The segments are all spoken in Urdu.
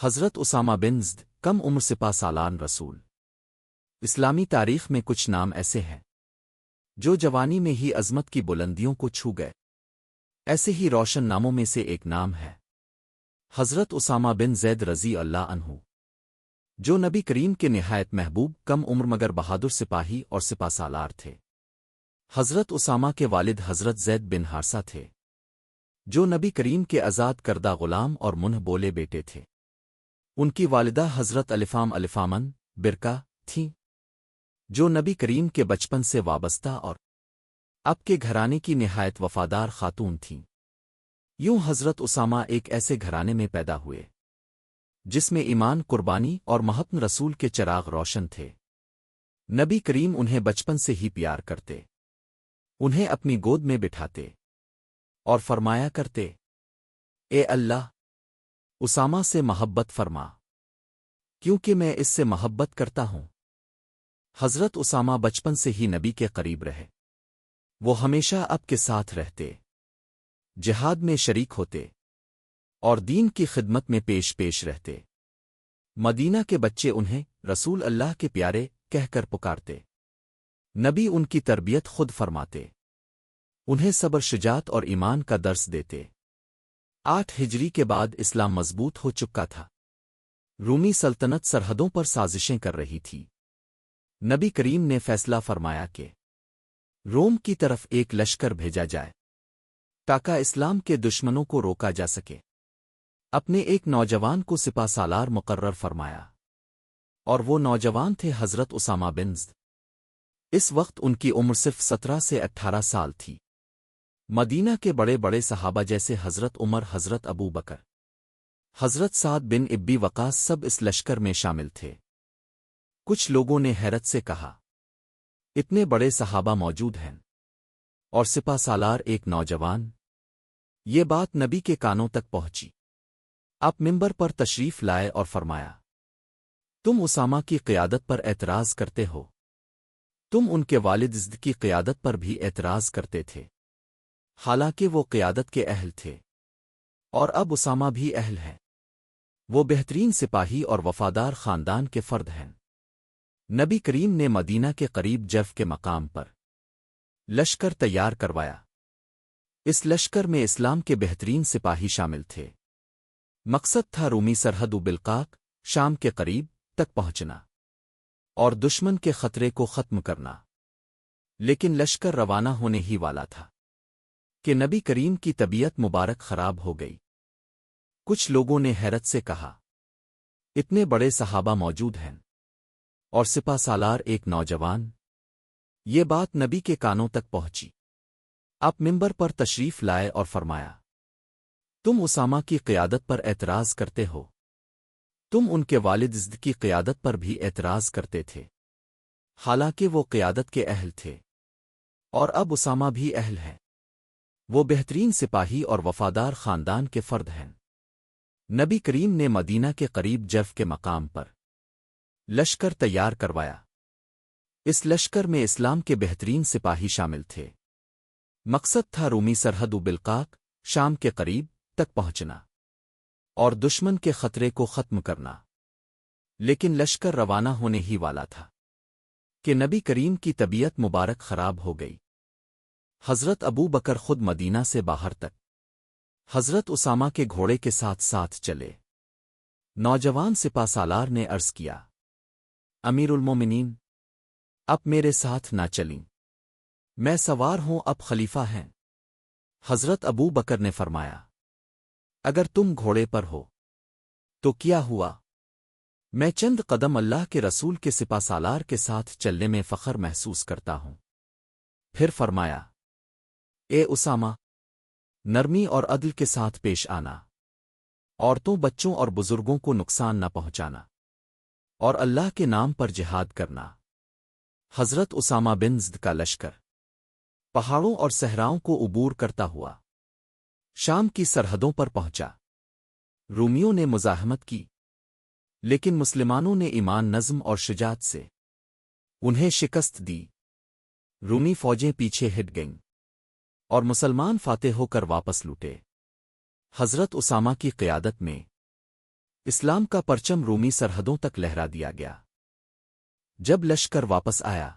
حضرت اسامہ بن زد کم عمر سپا سالان رسول۔ اسلامی تاریخ میں کچھ نام ایسے ہیں جو جوانی میں ہی عظمت کی بلندیوں کو چھو گئے۔ ایسے ہی روشن ناموں میں سے ایک نام ہے۔ حضرت اسامہ بن زید رضی اللہ عنہ، جو نبی کریم کے نہایت محبوب، کم عمر مگر بہادر سپاہی اور سپا سالار تھے۔ حضرت اسامہ کے والد حضرت زید بن ہارسا تھے، جو نبی کریم کے آزاد کردہ غلام اور منہ بولے بیٹے تھے۔ ان کی والدہ حضرت الفام الفامن برکا تھیں، جو نبی کریم کے بچپن سے وابستہ اور اب کے گھرانے کی نہایت وفادار خاتون تھیں۔ یوں حضرت اسامہ ایک ایسے گھرانے میں پیدا ہوئے، جس میں ایمان، قربانی اور محتم رسول کے چراغ روشن تھے۔ نبی کریم انہیں بچپن سے ہی پیار کرتے، انہیں اپنی گود میں بٹھاتے اور فرمایا کرتے، اے اللہ اسامہ سے محبت فرما۔ کیونکہ میں اس سے محبت کرتا ہوں۔ حضرت اسامہ بچپن سے ہی نبی کے قریب رہے۔ وہ ہمیشہ اب کے ساتھ رہتے۔ جہاد میں شریک ہوتے۔ اور دین کی خدمت میں پیش پیش رہتے۔ مدینہ کے بچے انہیں رسول اللہ کے پیارے کہہ کر پکارتے۔ نبی ان کی تربیت خود فرماتے۔ انہیں صبر، شجاعت اور ایمان کا درس دیتے۔ آٹھ ہجری کے بعد اسلام مضبوط ہو چکا تھا۔ رومی سلطنت سرحدوں پر سازشیں کر رہی تھی۔ نبی کریم نے فیصلہ فرمایا کہ روم کی طرف ایک لشکر بھیجا جائے تاکہ اسلام کے دشمنوں کو روکا جا سکے۔ اپنے ایک نوجوان کو سپا سالار مقرر فرمایا اور وہ نوجوان تھے حضرت اسامہ بنز اس وقت ان کی عمر صرف سترہ سے اٹھارہ سال تھی۔ مدینہ کے بڑے بڑے صحابہ جیسے حضرت عمر، حضرت ابو بکر، حضرت سعد بن ابی وقاص سب اس لشکر میں شامل تھے۔ کچھ لوگوں نے حیرت سے کہا، اتنے بڑے صحابہ موجود ہیں اور سپا سالار ایک نوجوان، یہ بات نبی کے کانوں تک پہنچی۔ آپ ممبر پر تشریف لائے اور فرمایا، تم اسامہ کی قیادت پر اعتراض کرتے ہو۔ تم ان کے والد زد کی قیادت پر بھی اعتراض کرتے تھے۔ حالانکہ وہ قیادت کے اہل تھے۔ اور اب اسامہ بھی اہل ہے وہ بہترین سپاہی اور وفادار خاندان کے فرد ہیں۔ نبی کریم نے مدینہ کے قریب جف کے مقام پر لشکر تیار کروایا۔ اس لشکر میں اسلام کے بہترین سپاہی شامل تھے۔ مقصد تھا رومی سرحد و بلقاق شام کے قریب تک پہنچنا اور دشمن کے خطرے کو ختم کرنا، لیکن لشکر روانہ ہونے ہی والا تھا۔ کہ نبی کریم کی طبیعت مبارک خراب ہو گئی۔ کچھ لوگوں نے حیرت سے کہا، اتنے بڑے صحابہ موجود ہیں اور سپا سالار ایک نوجوان۔ یہ بات نبی کے کانوں تک پہنچی۔ آپ ممبر پر تشریف لائے اور فرمایا، تم اسامہ کی قیادت پر اعتراض کرتے ہو۔ تم ان کے والد زد کی قیادت پر بھی اعتراض کرتے تھے۔ حالانکہ وہ قیادت کے اہل تھے اور اب اسامہ بھی اہل ہے وہ بہترین سپاہی اور وفادار خاندان کے فرد ہیں۔ نبی کریم نے مدینہ کے قریب جف کے مقام پر لشکر تیار کروایا۔ اس لشکر میں اسلام کے بہترین سپاہی شامل تھے۔ مقصد تھا رومی سرحد و بلقاق شام کے قریب تک پہنچنا اور دشمن کے خطرے کو ختم کرنا۔ لیکن لشکر روانہ ہونے ہی والا تھا کہ نبی کریم کی طبیعت مبارک خراب ہو گئی۔ حضرت ابو بکر خود مدینہ سے باہر تک۔ حضرت اسامہ کے گھوڑے کے ساتھ ساتھ چلے۔ نوجوان سپا سالار نے عرض کیا، امیر المومنین، اب میرے ساتھ نہ چلیں۔ میں سوار ہوں، اب خلیفہ ہیں۔ حضرت ابو بکر نے فرمایا، اگر تم گھوڑے پر ہو، تو کیا ہوا؟ میں چند قدم اللہ کے رسول کے سپا سالار کے ساتھ چلنے میں فخر محسوس کرتا ہوں۔ پھر فرمایا اے اسامہ، نرمی اور عدل کے ساتھ پیش آنا۔ عورتوں، بچوں اور بزرگوں کو نقصان نہ پہنچانا۔ اور اللہ کے نام پر جہاد کرنا۔ حضرت اسامہ بن زد کا لشکر۔ پہاڑوں اور صحراؤں کو عبور کرتا ہوا۔ شام کی سرحدوں پر پہنچا۔ رومیوں نے مزاحمت کی۔ لیکن مسلمانوں نے ایمان نظم اور شجاعت سے انہیں شکست دی۔ رومی فوجیں پیچھے ہٹ گئیں۔ اور مسلمان فاتح ہو کر واپس لوٹے۔ حضرت اسامہ کی قیادت میں اسلام کا پرچم رومی سرحدوں تک لہرا دیا گیا۔ جب لشکر واپس آیا،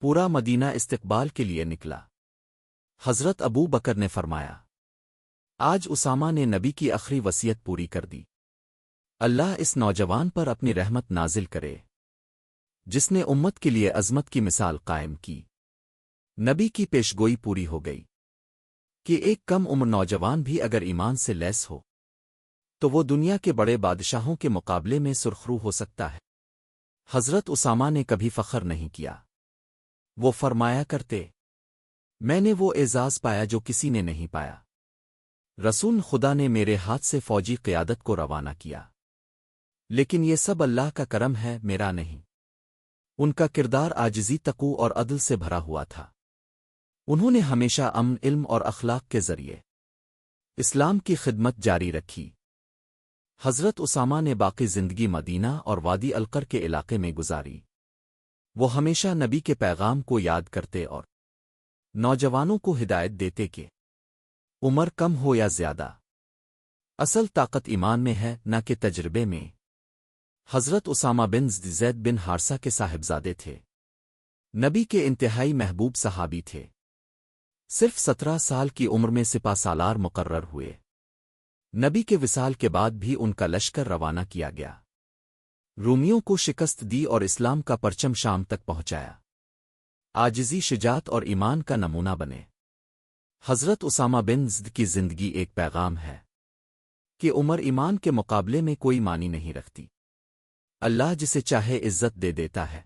پورا مدینہ استقبال کے لیے نکلا۔ حضرت ابو بکر نے فرمایا، آج اسامہ نے نبی کی اخری وسیعت پوری کر دی۔ اللہ اس نوجوان پر اپنی رحمت نازل کرے، جس نے امت کے لیے عظمت کی مثال قائم کی۔ نبی کی پیشگوئی پوری ہو گئی کہ ایک کم عمر نوجوان بھی اگر ایمان سے لیس ہو، تو وہ دنیا کے بڑے بادشاہوں کے مقابلے میں سرخرو ہو سکتا ہے۔ حضرت اسامہ نے کبھی فخر نہیں کیا۔ وہ فرمایا کرتے، میں نے وہ اعزاز پایا جو کسی نے نہیں پایا۔ رسول خدا نے میرے ہاتھ سے فوجی قیادت کو روانہ کیا۔ لیکن یہ سب اللہ کا کرم ہے، میرا نہیں۔ ان کا کردار آجزی تقو اور عدل سے بھرا ہوا تھا۔ انہوں نے ہمیشہ امن، علم اور اخلاق کے ذریعے اسلام کی خدمت جاری رکھی۔ حضرت اسامہ نے باقی زندگی مدینہ اور وادی القر کے علاقے میں گزاری۔ وہ ہمیشہ نبی کے پیغام کو یاد کرتے اور نوجوانوں کو ہدایت دیتے کہ عمر کم ہو یا زیادہ۔ اصل طاقت ایمان میں ہے، نہ کہ تجربے میں۔ حضرت اسامہ بن زید بن ہارسا کے صاحبزادے تھے۔ نبی کے انتہائی محبوب صحابی تھے۔ صرف سترہ سال کی عمر میں سپا سالار مقرر ہوئے۔ نبی کے وصال کے بعد بھی ان کا لشکر روانہ کیا گیا۔ رومیوں کو شکست دی اور اسلام کا پرچم شام تک پہنچایا۔ آجزی شجات اور ایمان کا نمونہ بنے۔ حضرت اسامہ بن زد کی زندگی ایک پیغام ہے کہ عمر ایمان کے مقابلے میں کوئی معنی نہیں رکھتی۔ اللہ جسے چاہے عزت دے دیتا ہے۔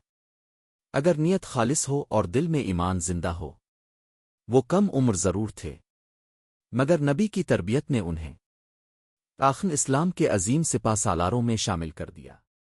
اگر نیت خالص ہو اور دل میں ایمان زندہ ہو۔ وہ کم عمر ضرور تھے، مگر نبی کی تربیت نے انہیں آخن اسلام کے عظیم سپا سالاروں میں شامل کر دیا۔